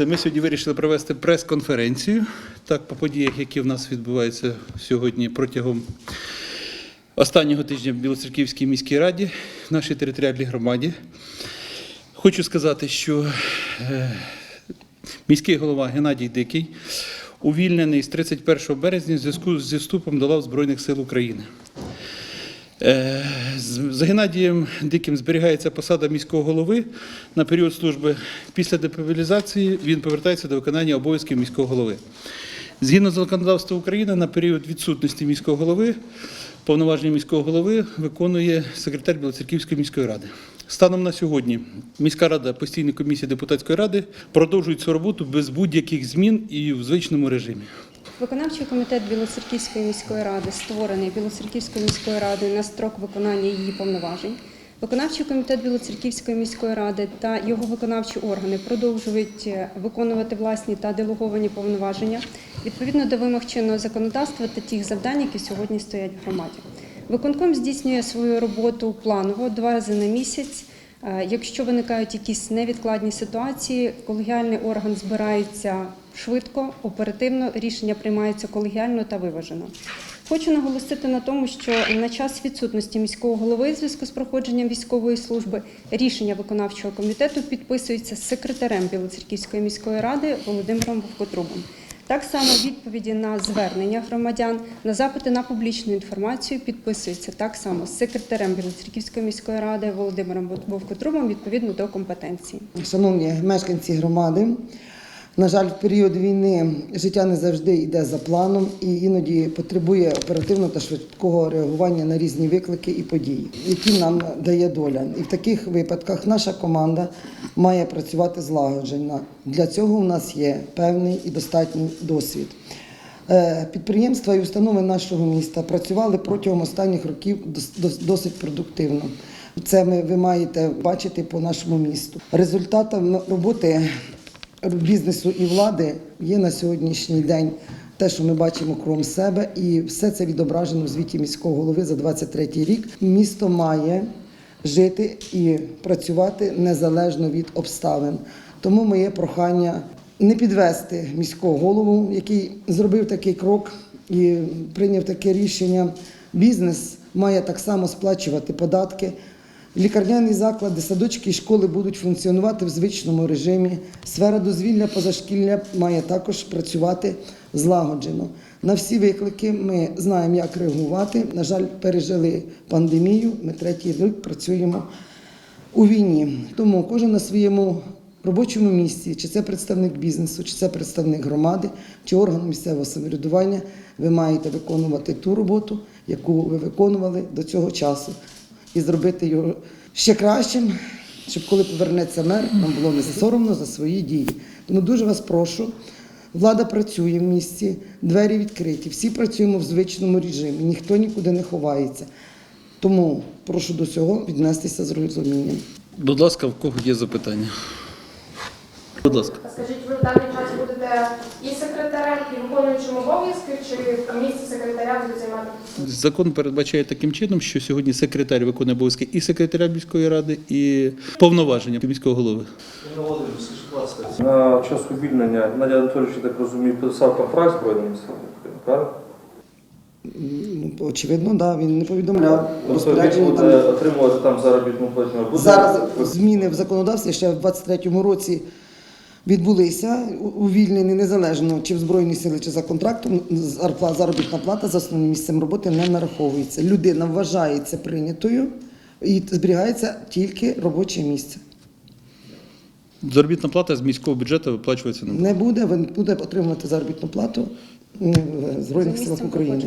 Ми сьогодні вирішили провести прес-конференцію так, по подіях, які в нас відбуваються сьогодні протягом останнього тижня в Білоцерківській міській раді, в нашій територіальній громаді. Хочу сказати, що е, міський голова Геннадій Дикий увільнений з 31 березня в зв'язку зі вступом до лав Збройних сил України. Е, з- Геннадієм Диким зберігається посада міського голови на період служби. Після депобілізації він повертається до виконання обов'язків міського голови. Згідно з законодавством України, на період відсутності міського голови повноваження міського голови виконує секретар Білоцерківської міської ради. Станом на сьогодні міська рада, постійна комісія депутатської ради продовжують цю роботу без будь-яких змін і в звичному режимі. Виконавчий комітет Білоцерківської міської ради створений Білоцерківською міською радою на строк виконання її повноважень. Виконавчий комітет Білоцерківської міської ради та його виконавчі органи продовжують е, виконувати власні та делеговані повноваження відповідно до вимог чинного законодавства та тих завдань, які сьогодні стоять в громаді. Виконком здійснює свою роботу планово два рази на місяць. Е, Якщо виникають якісь невідкладні ситуації, колегіальний орган збирається швидко, оперативно, рішення приймаються колегіально та виважено. Хочу наголосити на тому, що на час відсутності міського голови в зв'язку з проходженням військової служби рішення виконавчого комітету підписується секретарем Білоцерківської міської ради Володимиром Вовкотрубом. Так само відповіді на звернення громадян, на запити на публічну інформацію підписуються так само з секретарем Білоцерківської міської ради Володимиром Вовкотрубом відповідно до компетенції. Шановні мешканці громади, на жаль, в період війни життя не завжди йде за планом і іноді потребує оперативного та швидкого реагування на різні виклики і події, які нам дає доля. І в таких випадках наша команда має працювати злагоджено. Для цього у нас є певний і достатній досвід. Е, Підприємства і установи нашого міста працювали протягом останніх років дос- дос- досить продуктивно. Це ви маєте бачити по нашому місту. Результатом роботи бізнесу і влади є на сьогоднішній день те, що ми бачимо кром себе, і все це відображено в звіті міського голови за 23 рік. Місто має жити і працювати незалежно від обставин. Тому моє прохання не підвести міського голову, який зробив такий крок і прийняв таке рішення. Бізнес має так само сплачувати податки. Лікарняні заклади, садочки і школи будуть функціонувати в звичному режимі. Сфера дозвілля позашкілля має також працювати злагоджено. На всі виклики ми знаємо, як реагувати. На жаль, пережили пандемію. Ми третій рік працюємо у війні. Тому кожен на своєму робочому місці, чи це представник бізнесу, чи це представник громади, чи орган місцевого самоврядування, ви маєте виконувати ту роботу, яку ви виконували до цього часу, і зробити його ще кращим, щоб коли повернеться мер, нам було не соромно за свої дії. Тому дуже вас прошу. Влада працює в місті, двері відкриті, всі працюємо в звичному режимі, ніхто нікуди не ховається. Тому прошу до цього віднестися з розумінням. Будь ласка, в кого є запитання? Будь ласка. Скажіть, ви в даний час будете і секретарем, і виконуючим обов'язки, чи в місці секретаря будуть займати? Закон передбачає таким чином, що сьогодні секретар виконує обов'язки і секретаря міської ради, і повноваження міського голови. На час увільнення Надя Анатолійович, я так розумію, підписав контракт з Збройними силами правильно? Ну, очевидно, да, він не повідомляв Тобто він буде Там. отримувати там заробітну платню. Буде- Зараз зміни в законодавстві ще в 23-му році відбулися, увільнені незалежно чи в Збройні сили, чи за контрактом. Заробітна плата за основним місцем роботи не нараховується. Людина вважається прийнятою і зберігається тільки робоче місце. Заробітна плата з міського бюджету виплачується на Не буде, він буде отримувати заробітну плату в Збройних силах України.